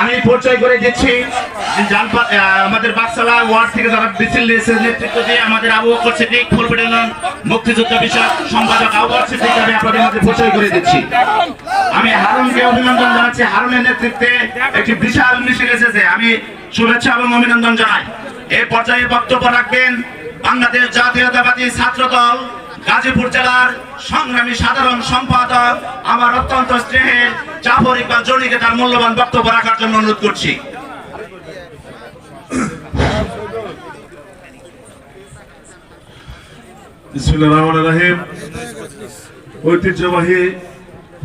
আমি পরিচয় করে দিচ্ছি আমাদের বাকসালা ওয়ার্ড থেকে যারা মিছিল নিয়েছে নেতৃত্ব দিয়ে আমাদের আবু বকর সিদ্দিক ফুলবিডালন মুক্তিযুদ্ধ বিষয়ক সম্পাদক আবু বকর আমি আপনাদের মধ্যে পরিচয় করে দিচ্ছি। আমি হারুনকে অভিনন্দন জানাচ্ছি। হারুনের নেতৃত্বে একটি বিশাল মিছিল এসেছে। আমি শুভেচ্ছা এবং অভিনন্দন জানাই। এই পর্যায়ে বক্তব্য রাখবেন বাংলাদেশ জাতীয়তাবাদী ছাত্র দল গাজীপুর জেলার সংগ্রামী সাধারণ সম্পাদক, আমার অত্যন্ত স্নেহের জাফর ইকবাল জনিকে তার মূল্যবান বক্তব্য রাখার জন্য অনুরোধ করছি। বিসমিল্লাহির রহমানির রহিম। ঐতিহ্যবাহী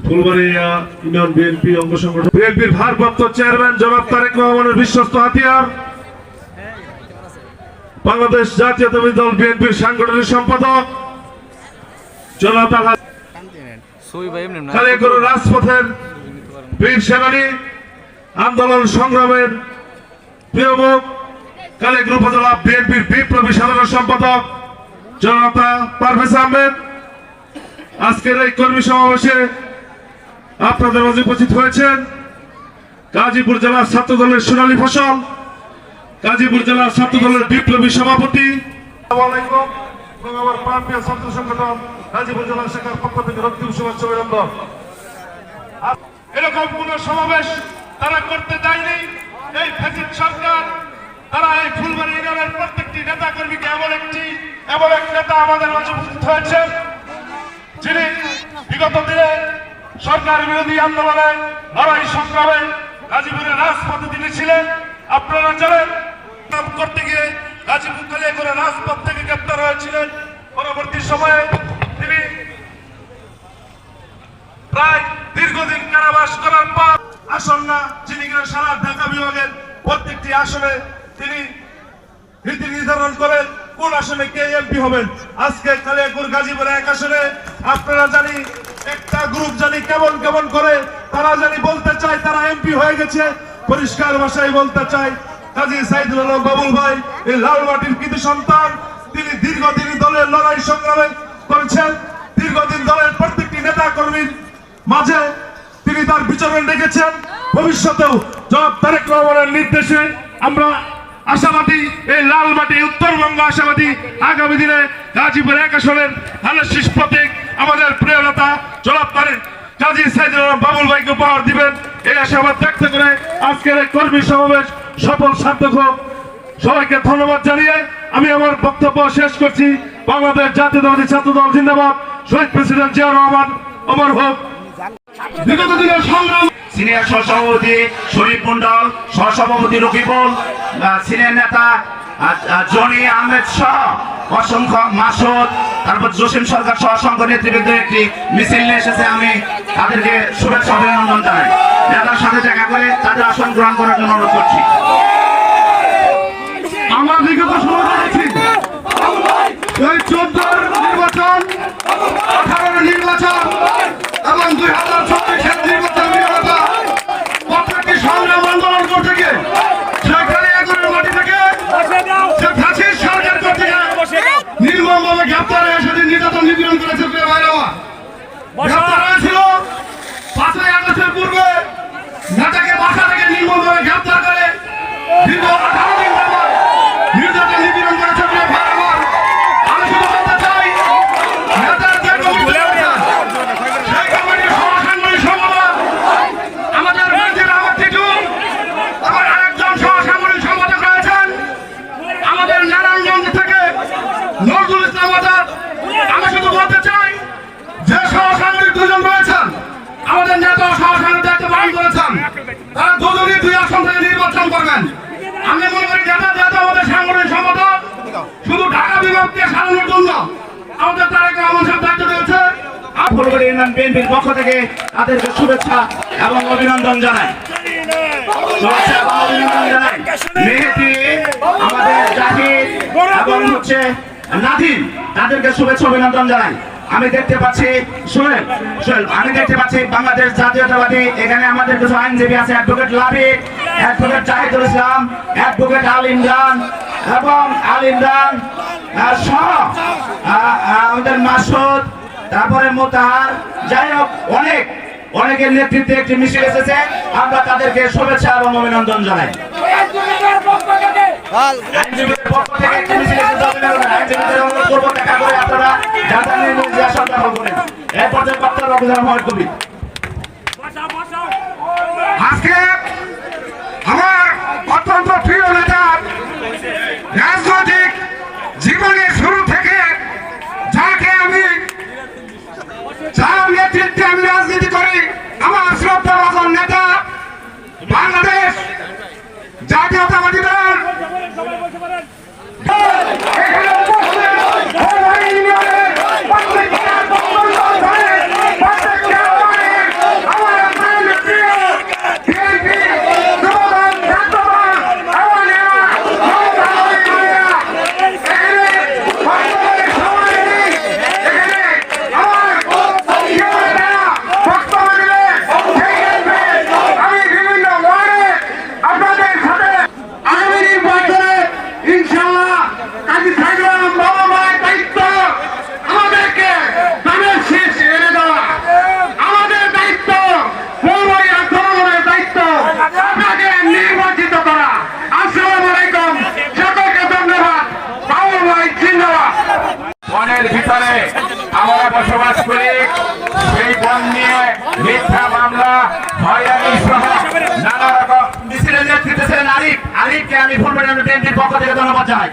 ফুলবাড়িয়া ইউনিয়ন বিএনপি অঙ্গ সংগঠন বিএনপির ভারপ্রাপ্ত চেয়ারম্যান জনাব তারেক রহমানের বিশ্বস্ত হাতিয়ার। বাংলাদেশ জাতীয়তাবাদী দল বিএনপির সাংগঠনিক সম্পাদক কালিয়াগড় রাজপথের বীর সেনানী আন্দোলন সংগ্রামের প্রিয় মুখ কালিয়াগড় উপজেলা বিএনপির বিপ্লবী সাধারণ সম্পাদক, জনতা পারভেজ আহমেদ। আজকের এই কর্মী সমাবেশে আপনাদের মাঝে উপস্থিত হয়েছেন গাজীপুর জেলার ছাত্র দলের সোনালী ফসল, গাজীপুর জেলার ছাত্র দলের বিপ্লবী সভাপতি। গাজীপুর জেলা শাখার পক্ষ থেকে রক্তিম শুভেচ্ছা অভিনন্দন। এরকম কোন সমাবেশ তারা করতে দেয়নি। এই ফেসিদ সরকার, তারা এই ফুলবাড়ি ইউনিয়নের প্রত্যেকটি নেতা কর্মীকে এমন একটি, এমন এক নেতা আমাদের মাঝে উপস্থিত হয়েছে। যিনি বিগত দিনে সরকার বিরোধী আন্দোলনে লড়াই সংগ্রামে গাজীপুরের রাজপথে তিনি ছিলেন। আপনারা জানেন, করতে গিয়ে গাজীপুর করে রাজপথ থেকে গ্রেপ্তার হয়েছিলেন। পরবর্তী সময়ে তিনি প্রায় দীর্ঘদিন কারাবাস করার পর আসন না যিনি কিনা সারা ঢাকা বিভাগের প্রত্যেকটি আসনে তিনি নীতি নির্ধারণ করেন, কোন আসনে কে এমপি হবেন। আজকে কালিয়াকুর গাজীপুর এক আসনে আপনারা জানি, একটা গ্রুপ জানি কেমন কেমন করে, তারা জানি বলতে চায়, তারা এমপি হয়ে গেছে। পরিষ্কার ভাষায় বলতে চায়, কাজী সাইদুল আলম বাবুল ভাই, এই লাল মাটির কৃতি সন্তান, তিনি দীর্ঘদিন দলের লড়াই সংগ্রামে করেছেন। দীর্ঘদিন দলের প্রত্যেকটি নেতা কর্মীর মাঝে তিনি বিচরণ রেখেছেন ভবিষ্যতেও জনাব তারেক রহমানের নির্দেশে আমরা আশাবাদী এই লাল মাটি উত্তরবঙ্গ আশাবাদী আগামী দিনে গাজীপুর এক আসনের শীষ প্রতীক আমাদের প্রিয় নেতা তারেক কাজী সাইদুল আলম বাবুল ভাইকে উপহার দিবেন। এই আশাবাদ ব্যক্ত করে আজকের এই কর্মী সমাবেশ সফল, সার্থক হোক। সবাইকে ধন্যবাদ জানিয়ে আমি আমার বক্তব্য শেষ করছি। বাংলাদেশ জাতীয়তাবাদী ছাত্র দল জিন্দাবাদ। শহীদ প্রেসিডেন্ট জিয়া রহমান অমর হোক। বিগত দিনের সংগ্রাম সিনিয়র সহসভাপতি শরীফ মন্ডল সহসভাপতি রকিবুল সিনিয়র নেতা জনি আহমেদ সহ অসংখ্য মাসুদ তারপর জসিম সরকার সহ অসংখ্য নেতৃবৃন্দ একটি মিছিল নিয়ে এসেছে। আমি তাদেরকে শুভেচ্ছা অভিনন্দন জানাই। নেতার সাথে দেখা করে তাদের আসন গ্রহণ করার জন্য অনুরোধ করছি। আমরা বিগত সময় দেখেছি এই চোদ্দোর নির্বাচন আঠারোর নির্বাচন এবং দুই হাজার চব্বিশের নির্বাচন বিরোধতা প্রত্যেকটি সংগ্রাম আন্দোলন করতে গিয়ে সেখানে এগুলোর মাটি থেকে সে ফাঁসির সরকার করতে গিয়ে নির্মমভাবে গ্রেপ্তার হয়ে সেদিন নির্যাতন নিপীড়ন করেছে প্রিয় ভাইরা গ্রেপ্তার হয়েছিল পাঁচই আগস্টের পূর্বে নেতাকে বাসা থেকে নির্মমভাবে গ্রেপ্তার করে দীর্ঘ আঠারো দিন যাবৎ নির্যাতন নিপীড়ন করেছে প্রিয় ভাই আমার আমি শুধু বলতে চাই নেতার যে কমিটি রয়েছে, সেই কমিটির সহসাংগঠনিক সম্পাদক আমাদের মন্ত্রী আমার টিটু আবার আরেকজন সহসাংগঠনিক সম্পাদক রয়েছেন আমাদের নারায়ণগঞ্জ থেকে নজরুল ইসলাম আজাদ আমি শুধু বলতে চাই যে সহসাংগঠনিক দুজন রয়েছেন আমাদের নেতা সহসাংগঠনিক দায়িত্ব পালন করেছেন তারা দুজনই দুই আসন থেকে নির্বাচন করবেন। আমি মনে করি নেতা যেহেতু আমাদের সাংগঠনিক সম্পাদক শুধু ঢাকা বিভাগকে সারানোর জন্য আমাদের তারেক রহমান সাহেব দায়িত্ব দিয়েছে ফুলবাড়ি ইউনিয়ন বিএনপির পক্ষ থেকে তাদেরকে শুভেচ্ছা এবং অভিনন্দন মেহেদি আমাদের জাহিদ এবং হচ্ছে নাদিম, তাদেরকে শুভেচ্ছা, অভিনন্দন জানাই। আমি দেখতে পাচ্ছি সোহেল সোহেল আমি দেখতে পাচ্ছি বাংলাদেশ জাতীয়তাবাদী। এখানে আমাদের কিছু আইনজীবী আছে, advocate Lavi, advocate Zahidul Islam, advocate Al Imran এবং আল ইমরান আমাদের মাসুদ, তারপরে মোতাহার। যাই হোক, অনেক, অনেকের নেতৃত্বে একটি মিছিল এসেছে। আমরা তাদেরকে শুভেচ্ছা এবং অভিনন্দন জানাই। আইনজীবীদের পক্ষ থেকে একটি মিছিল এসেছে অভিনন্দন আইনজীবীদের অনুরোধ করব দেখা করে আপনারা জাতীয় নির্বাচনে আসার দখল করেন এর পর্যায়ে বক্তব্য রাখবেন মহেশ কবি আজকে আমার অত্যন্ত প্রিয় নেতা রাজনৈতিক জীবনের শুরু থেকে যাকে আমি যার নেতৃত্বে আমি রাজনীতি করি আমার শ্রদ্ধা ভাজন নেতা বাংলাদেশ জাতীয়তাবাদী দল এখানে উপস্থিত সবাই ইউনিয়নের প্রত্যেকটা দপ্তর ধরে প্রত্যেকটা ওয়ার্ডে আমার প্রাণ প্রিয় বিএনপি যুবদল ছাত্রদল আওয়ামীরা মমতা বন্দ্যোপাধ্যায় এখানে বর্তমানে সবাই নেই। এখানে আমার প্রিয় নেতারা বক্তব্য দিবে সেই ক্ষেত্রে আমি বিভিন্ন ওয়ার্ডে আপনাদের সাথে আগামী নির্বাচনে কাজী সাইদুল বাবা দায়িত্ব। আমাদেরকে আমাদের দায়িত্ব দায়িত্ব। আপনাকে নির্বাচিত করা। আসসালামু ভিতরে আমরা বসবাস করি। নিয়ে মিথ্যা আমি ফুলবাড়ি বিএনপির পক্ষ থেকে ধন্যবাদ জানাই।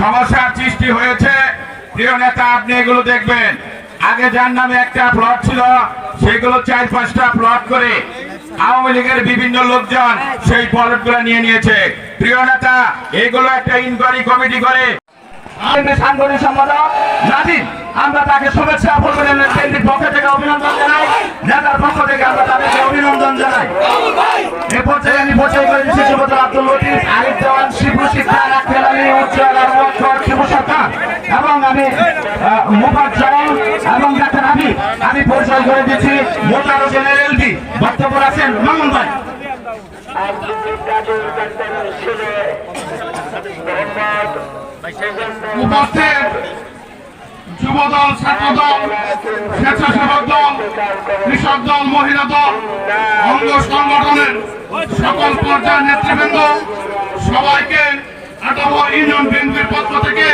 সমস্যার সৃষ্টি হয়েছে। প্রিয় নেতা আপনি এগুলো দেখবেন। আগে যার নামে একটা প্লট ছিল সেগুলো চার পাঁচটা প্লট করে আওয়ামী লীগের বিভিন্ন লোকজন সেই প্লটগুলো নিয়ে নিয়েছে। প্রিয় নেতা এগুলো একটা ইনকোয়ারি কমিটি করে। সাংগঠনিক সম্পাদক আমরা তাকে শুভেচ্ছা ফুলবাড়ি বিএনপির পক্ষ থেকে অভিনন্দন জানাই। নেতার মুফাজ্জল এবং ডাক্তার হাবিব, আমি পরিচয় করে দিচ্ছি মোতার হোসেন এলবি, বক্তব্য রাখছেন মামুন ভাই। উপস্থিত যুবদল, ছাত্রদল, স্বেচ্ছাসেবক দল, কৃষক দল, মহিলা দল, অঙ্গ সংগঠনের সকল পর্যায়ের নেতৃবৃন্দ, সবাইকে আটাবো ইউনিয়ন বিএনপির পক্ষ থেকে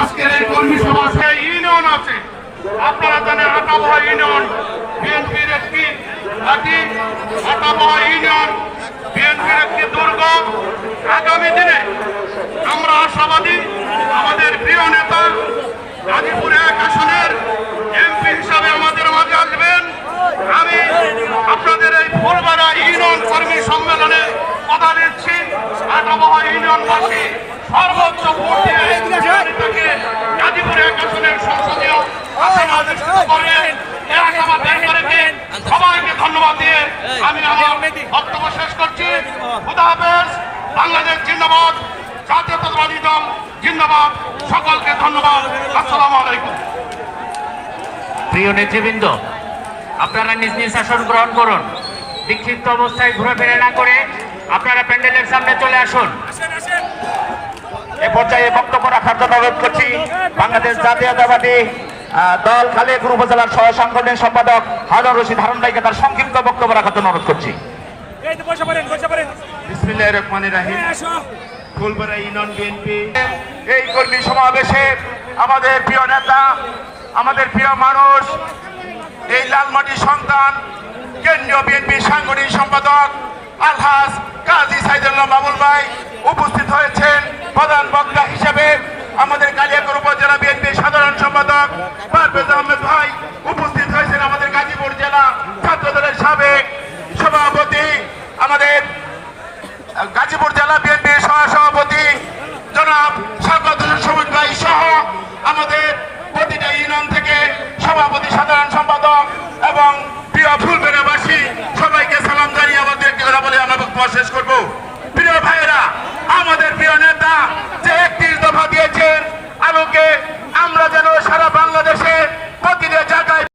আজকের এই কর্মী সমাজে ইউনিয়ন আছে। আপনারা জানেন আটাবহা ইউনিয়ন, বিএনপির একটি ঘাঁটি আটাবহা ইউনিয়ন, বিএনপির একটি দুর্গ। আগামী দিনে আমরা আশাবাদী, আমাদের প্রিয় নেতা গাজীপুর এক আসনের এমপি হিসাবে আমাদের মাঝে আসবেন আমি আপনাদের এই ফুলবাড়া ইউনিয়ন কর্মী সম্মেলনে কথা দিচ্ছি আটাবহ ইউনিয়নবাসী সর্বোচ্চ ভোট দিয়ে তাকে গাজীপুর এক আসনের সংসদীয় আসনে অধিষ্ঠিত করে এলাকা বের করে দিন। সবাইকে ধন্যবাদ দিয়ে আমি আমার বক্তব্য শেষ করছি খুদা হাফেজ বাংলাদেশ জিন্দাবাদ জাতীয়তাবাদী দল জিন্দাবাদ সকলকে ধন্যবাদ আসসালামু আলাইকুম প্রিয় নেতৃবৃন্দ আপনারা নিজ নিজ আসন গ্রহণ করুন। বিক্ষিপ্ত অবস্থায় ঘোরাফেরা না করে আপনারা প্যান্ডেলের সামনে চলে আসুন। এ পর্যায়ে বক্তব্য রাখার জন্য অনুরোধ করছি বাংলাদেশ জাতীয়তাবাদী দল খালিয়াপুর উপজেলার সহ সাংগঠনিক সম্পাদক হারুন রশিদ হারুন ভাইকে তার সংক্ষিপ্ত বক্তব্য রাখার জন্য অনুরোধ করছি। এই তো বসে পড়েন বসে পড়েন। বিসমিল্লাহির রহমানির রহিম। এই আসো। ফুলবাড়া ইউনিয়ন বিএনপি এই কর্মী সমাবেশে আমাদের প্রিয় নেতা আমাদের প্রিয় মানুষ, এই লালমাটির সন্তান, কেন্দ্রীয় বিএনপি সাংগঠনিক সম্পাদক আলহাজ কাজী সাইদুল্লাহ বাবুল ভাই উপস্থিত হয়েছেন প্রধান বক্তা হিসেবে। আমাদের কালিয়াকর উপজেলা বিএনপি সাধারণ সম্পাদক পারভেজ আহমেদ সভাপতি, সাধারণ সম্পাদক এবং প্রিয় ফুলবেড়াবাসী, সবাইকে সালাম জানিয়ে আমাদের একটি কথা বলে আমরা বক্তব্য শেষ করব। প্রিয় ভাইয়েরা, আমাদের প্রিয় নেতা যে একত্রিশ দফা দিয়েছেন আলোকে আমরা যেন সারা বাংলাদেশের